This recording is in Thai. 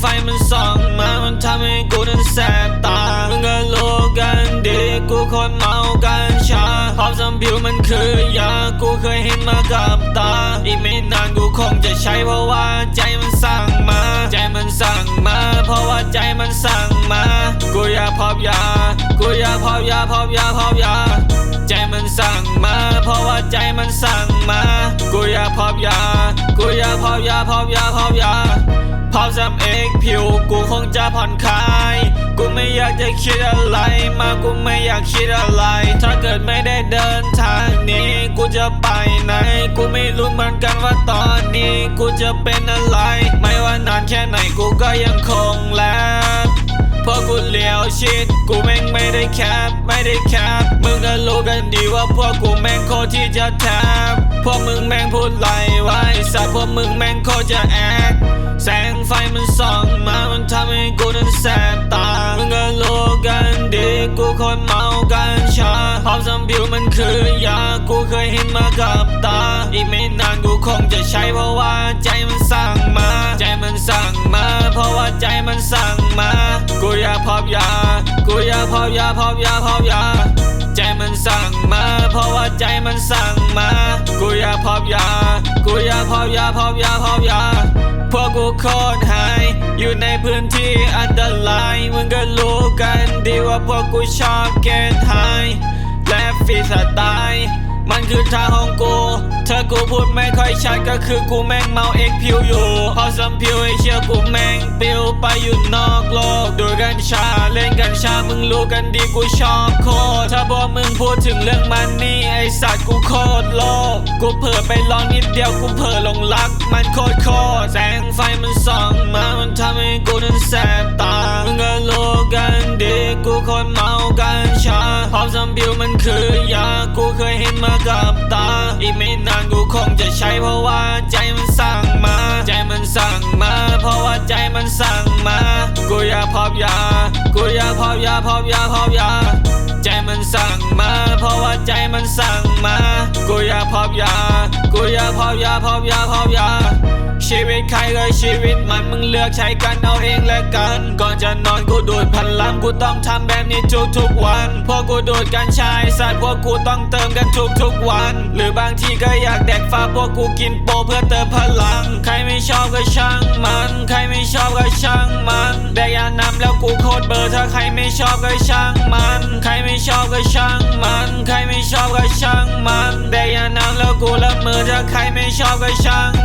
ไฟมันส่องมามันทำให้กูนั้นแสบตามึงก็รู้กันดีกูคนเมากันชาภาพสัมผิวมันคือยากูเคยเห็นมากับตา อีกไม่นานกูคงจะใช้เพราะว่าใจมันสั่งมา ใจมันสั่งมา เพราะว่าใจมันสั่งมา กูอยากพอบยา กูอยากพอบยาพอบยาพอบยาใจมันสั่งมา เพราะว่าใจมันสั่งมา กูอยากพอบยา กูอยากพอบยาพอบยาพอบยา พอบซ้ำเอกผิวกูคงจะผ่อนคลาย กูไม่อยากจะคิดอะไรมากูไม่อยากคิดอะไร ถ้าเกิดไม่ได้เดินทางนี้ กูจะไปไหน กูไม่รู้เหมือนกันว่าตอนนี้ กูจะเป็นอะไร ไม่ว่านานแค่ไหนกูก็ยังคงแลบเพราะกูเลี้ยวชิด กูแม่งไม่ได้แคปไม่ได้แคปมึงก็รู้กันดีว่าพวกกูแม่งโคตรที่จะแทบพวกมึงแม่งพูดไรไว้สัตว์พวกมึงแม่งโคตรจะแอค ไฟมันส่องมามันทำให้กูนั้นแสบตา มึงก็รู้กันดีกูคนเมากันชาภาพสัมผิวมันคือยา กูเคยเห็นมากับตา อีกไม่นานกูคงจะใช้เพราะว่าใจมันสั่งมา ใจมันสั่งมา เพราะว่าใจมันสั่งมา กูอยากพอบยา กูอยากพอบยาพอบยาพอบยาใจมันสั่งมา เพราะว่าใจมันสั่งมา กูอยากพอบยา กูอยากพอบยาพอบยาพอบยา คตรหาย อยู่ในพื้นที่อันตราย มึงก็รู้กันดีว่าพวกกูชอบเกณฑ์ไฮและฟีสไตล์มันคือทางของกูเธอกูพูดไม่ค่อยชัดก็คือกูแม่งเมาเอ็กผิวอยู่ พอสัมผิวให้เชื่อกูแม่งปิวไปอยู่นอกโลกดูกัญชาเล่นกัญชามึงรู้กันดีกูชอบโคตรถ้าบอกมึงพูดถึงเรื่องมันนี่ไอสัตว์กูโคตรโล กูเผลอไปลองนิดเดียวกูเผลอหลงรัก มันโคตรโคตรแสงไฟมันส่องมามันทำให้กูนั้นแสบตามึงก็รู้กันดีกูคนเมากันชาภาพสัมผิวมันคือยากูเคยเห็นมากับตา อีกไม่นานกูคงจะใช้เพราะว่าใจมันสั่งมา ใจมันสั่งมา เพราะว่าใจมันสั่งมา กูอยากพอบยา กูอยากพอบยาพอบยาพอบยา กูอยากพอบยาพอบยาพอบยาชีวิตใครเลยชีวิตมันมึงเลือกใช้กันเอาเองและกัน ก่อนจะนอนกูดูดพลังกูต้องทำแบบนี้ทุกทุกวันพวกกูดูดกันชายสัตว์พวกกูต้องเติมกันทุกทุกวัน หรือบางทีก็อยากแดกฟ้าพวกกูกินโปเพื่อเติมพลัง ใครไม่ชอบก็ช่างมัน ใครไม่ชอบก็ช่างมันแดกยานำแล้วกูโคตรเบอร์ถ้าใครไม่ชอบก็ช่างมัน ใครไม่ชอบก็ช่างมัน ใครไม่ชอบก็ ช่างมั